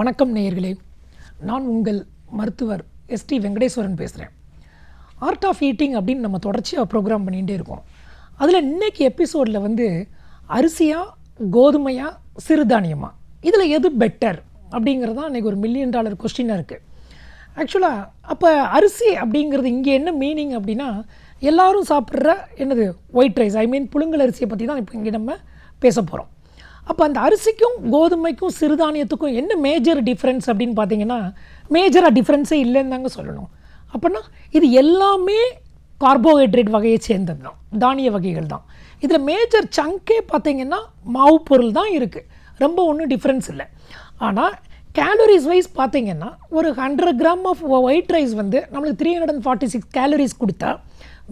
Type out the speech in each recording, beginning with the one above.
வணக்கம் நேயர்களே. நான் உங்கள் மருத்துவர் எஸ்டி வெங்கடேஸ்வரன் பேசுகிறேன் ஆர்ட் ஆஃப் ஈட்டிங் அப்படின்னு நம்ம தொடர்ச்சியாக ப்ரோக்ராம் பண்ணிகிட்டே இருக்கோம். அதில் இன்னைக்கு எபிசோடில் வந்து அரிசியாக கோதுமையாக சிறுதானியமாக இதில் எது பெட்டர் அப்படிங்கிறது தான் இன்றைக்கி ஒரு மில்லியன் டாலர் கொஸ்டினாக இருக்குது ஆக்சுவலாக அப்போ அரிசி அப்படிங்கிறது இங்கே என்ன மீனிங் அப்படின்னா எல்லாரும் சாப்பிட்ற என்னது ஒயிட் ரைஸ் ஐ மீன் புழுங்கல் அரிசியை பற்றி தான் இப்போ இங்கே நம்ம பேச போகிறோம் அப்போ அந்த அரிசிக்கும் கோதுமைக்கும் சிறுதானியத்துக்கும் என்ன மேஜர் டிஃப்ரென்ஸ் அப்படின்னு பார்த்தீங்கன்னா மேஜராக டிஃப்ரென்ஸே இல்லைன்னு தாங்க சொல்லணும். அப்படின்னா இது எல்லாமே கார்போஹைட்ரேட் வகையை சேர்ந்தது தான் தானிய வகைகள் தான். இதில் மேஜர் சங்கே பார்த்திங்கன்னா மாவு பொருள் தான் இருக்குது ரொம்ப ஒன்றும் டிஃப்ரென்ஸ் இல்லை. ஆனால் கேலரிஸ் வைஸ் பார்த்திங்கன்னா ஒரு hundred gram of white rice வந்து நம்மளுக்கு three hundred and forty six calories கொடுத்தா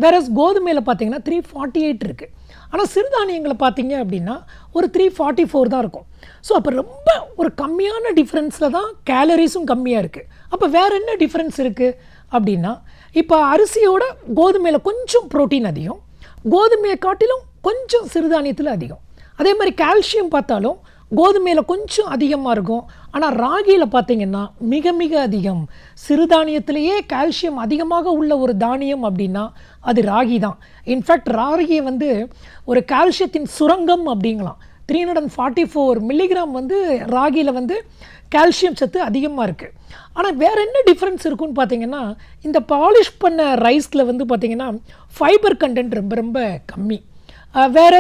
வேறஸ் கோதுமையில் பார்த்தீங்கன்னா த்ரீ ஃபார்ட்டி எயிட் இருக்குது ஆனால் சிறுதானியங்களை பார்த்தீங்க அப்படின்னா ஒரு த்ரீ ஃபார்ட்டி ஃபோர் தான் இருக்கும். ஸோ அப்போ ரொம்ப ஒரு கம்மியான டிஃப்ரென்ஸில் தான் கேலரிஸும் கம்மியாக இருக்குது அப்போ வேறு என்ன டிஃப்ரென்ஸ் இருக்குது அப்படின்னா இப்போ அரிசியோட கோதுமையில் கொஞ்சம் புரோட்டீன் அதிகம். கோதுமையை காட்டிலும் கொஞ்சம் சிறுதானியத்தில் அதிகம். அதே மாதிரி கால்சியம் பார்த்தாலும் கோதுமையில் கொஞ்சம் அதிகமாக இருக்கும். ஆனால் ராகியில் பார்த்தீங்கன்னா மிக மிக அதிகம். சிறுதானியத்திலேயே கால்சியம் அதிகமாக உள்ள ஒரு தானியம் அப்படின்னா அது ராகி தான். இன்ஃபேக்ட் ராகியை வந்து ஒரு கால்சியத்தின் சுரங்கம் அப்படிங்களாம் three hundred and forty four milligram வந்து ராகியில் வந்து கால்சியம் சத்து அதிகமாக இருக்குது ஆனால் வேறு என்ன டிஃப்ரென்ஸ் இருக்குன்னு பார்த்தீங்கன்னா இந்த பாலிஷ் பண்ண ரைஸில் வந்து பார்த்திங்கன்னா ஃபைபர் கண்டென்ட் ரொம்ப ரொம்ப கம்மி. வேற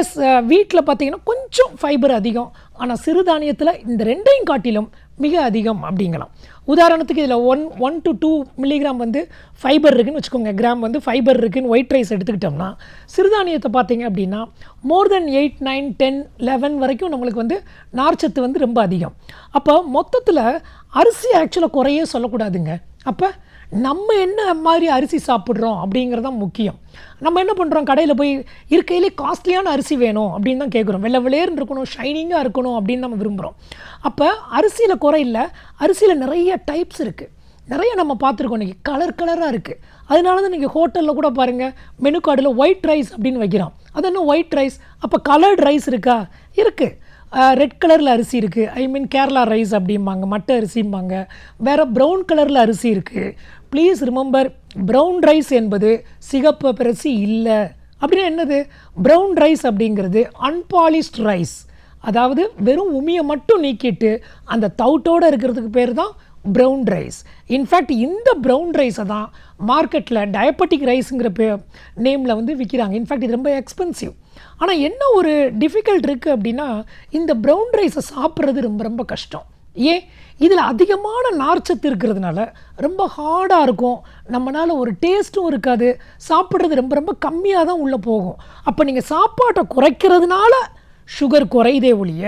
வீட்டில் பார்த்தீங்கன்னா கொஞ்சம் ஃபைபர் அதிகம். ஆனால் சிறுதானியத்தில் இந்த ரெண்டையும் காட்டிலும் மிக அதிகம் அப்படிங்கலாம். உதாரணத்துக்கு இதில் one one two two milligram வந்து ஃபைபர் இருக்குன்னு வச்சுக்கோங்க. கிராம் வந்து ஃபைபர் இருக்குதுன்னு ஒயிட் ரைஸ் எடுத்துக்கிட்டோம்னா சிறுதானியத்தை பார்த்தீங்க அப்படின்னா more than eight nine ten eleven வரைக்கும் நம்மளுக்கு வந்து நார்ச்சத்து வந்து ரொம்ப அதிகம். அப்போ மொத்தத்தில் அரிசி ஆக்சுவலாக குறையே சொல்லக்கூடாதுங்க. அப்போ நம்ம என்ன மாதிரி அரிசி சாப்பிட்றோம் அப்படிங்கிறது தான் முக்கியம். நம்ம என்ன பண்ணுறோம் கடையில் போய் இருக்கையிலே காஸ்ட்லியான அரிசி வேணும் அப்படின்னு தான் கேட்குறோம் வெள்ளை வெளியேன்னு இருக்கணும் ஷைனிங்காக இருக்கணும் அப்படின்னு நம்ம விரும்புகிறோம் அப்போ அரிசியில் குறையில்ல அரிசியில் நிறைய டைப்ஸ் இருக்குது நிறைய நம்ம பார்த்துருக்கோம் இன்றைக்கி கலர் கலராக இருக்குது அதனால தான் நீங்கள் ஹோட்டலில் கூட பாருங்கள் மெனு கார்டில் ஒயிட் ரைஸ் அப்படின்னு வைக்கிறோம் அது என்ன ஒயிட் ரைஸ் அப்போ கலர்ட் ரைஸ் இருக்கா? இருக்குது ரெட் கலரில் அரிசி இருக்குது ஐ மீன் கேரளா ரைஸ் அப்படிம்பாங்க மட்டை அரிசிம்பாங்க. வேறு ப்ரௌன் கலரில் அரிசி இருக்குது ப்ளீஸ் ரிமெம்பர் ப்ரௌன் ரைஸ் என்பது சிகப்பு அரிசி இல்லை. அப்படின்னா என்னது? ப்ரௌன் ரைஸ் அப்படிங்கிறது அன்பாலிஷ்ட் ரைஸ் அதாவது வெறும் உமியை மட்டும் நீக்கிட்டு அந்த தவுட்டோடு இருக்கிறதுக்கு பேர் தான் ப்ரௌன் ரைஸ் இன்ஃபேக்ட் இந்த ப்ரௌன் ரைஸை தான் மார்க்கெட்டில் டயபெட்டிக் ரைஸுங்கிற பே நேமில் வந்து விற்கிறாங்க இன்ஃபேக்ட் இது ரொம்ப எக்ஸ்பென்சிவ் ஆனால் என்ன ஒரு டிஃபிகல்ட் இருக்குது அப்படின்னா இந்த ப்ரௌன் ரைஸை சாப்பிட்றது ரொம்ப ரொம்ப கஷ்டம். ஏன்? இதில் அதிகமான நார்ச்சத்து இருக்கிறதுனால ரொம்ப ஹார்டாக இருக்கும். நம்மளால் ஒரு டேஸ்ட்டும் இருக்காது. சாப்பிட்றது ரொம்ப ரொம்ப கம்மியாக தான் உள்ளே போகும். அப்போ நீங்கள் சாப்பாட்டை குறைக்கிறதுனால சுகர் குறையுதே ஒழிய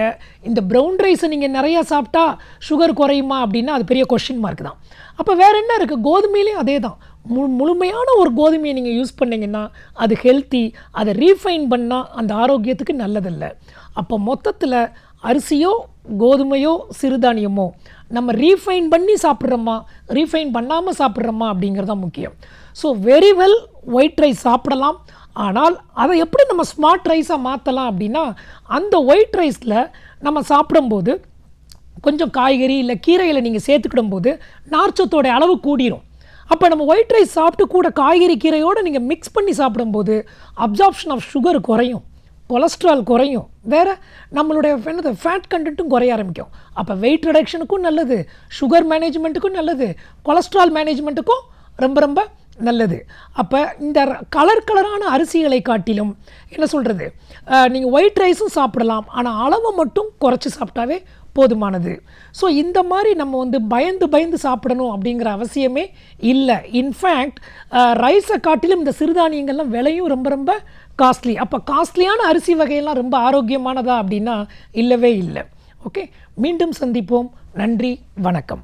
இந்த ப்ரௌன் ரைஸை நீங்கள் நிறையா சாப்பிட்டா சுகர் குறையுமா அப்படின்னா அது பெரிய கொஷின் மார்க் தான். அப்போ வேறு என்ன இருக்குது கோதுமையிலையும் அதே தான் மு முழுமையான ஒரு கோதுமையை நீங்கள் யூஸ் பண்ணிங்கன்னா அது ஹெல்த்தி அதை ரீஃபைன் பண்ணால் அந்த ஆரோக்கியத்துக்கு நல்லதில்லை. அப்போ மொத்தத்தில் அரிசியோ கோதுமையோ சிறுதானியமோ நம்ம ரீஃபைன் பண்ணி சாப்பிட்றோமா ரீஃபைன் பண்ணாமல் சாப்பிட்றோமா அப்படிங்கிறது தான் முக்கியம். So very well white rice சாப்பிடலாம். ஆனால் அதை எப்படி நம்ம ஸ்மார்ட் ரைஸாக மாற்றலாம் அப்படின்னா அந்த ஒயிட் ரைஸில் நம்ம சாப்பிடும்போது கொஞ்சம் காய்கறி இல்லை கீரைகளை நீங்கள் சேர்த்துக்கிடும் போது நார்ச்சத்தோட அளவு கூடிரும். அப்போ நம்ம ஒயிட் ரைஸ் சாப்பிட்டு கூட காய்கறி கீரையோடு நீங்கள் மிக்ஸ் பண்ணி சாப்பிடும்போது அப்சார்ப்ஷன் ஆஃப் சுகர் குறையும். கொலஸ்ட்ரால் குறையும். வேறு நம்மளுடைய என்னது ஃபேட் கண்டென்ட்டும் குறைய ஆரம்பிக்கும். அப்போ வெயிட் ரிடக்ஷனுக்கும் நல்லது சுகர் மேனேஜ்மெண்ட்டுக்கும் நல்லது கொலஸ்ட்ரால் மேனேஜ்மெண்ட்டுக்கும் ரொம்ப ரொம்ப நல்லது. அப்போ இந்த கலர் கலரான அரிசிகளை காட்டிலும் என்ன சொல்கிறது நீங்கள் ஒயிட் ரைஸும் சாப்பிடலாம். ஆனால் அளவை மட்டும் குறைச்சி சாப்பிட்டாவே போதுமானது. ஸோ இந்த மாதிரி நம்ம வந்து பயந்து பயந்து சாப்பிடணும் அப்படிங்கிற அவசியமே இல்லை. இன்ஃபேக்ட் ரைஸை காட்டிலும் இந்த சிறுதானியங்கள்லாம் விலையும் ரொம்ப ரொம்ப காஸ்ட்லி அப்போ காஸ்ட்லியான அரிசி வகையெல்லாம் ரொம்ப ஆரோக்கியமானதா அப்படின்னா இல்லவே இல்லை. ஓகே மீண்டும் சந்திப்போம். நன்றி. வணக்கம்.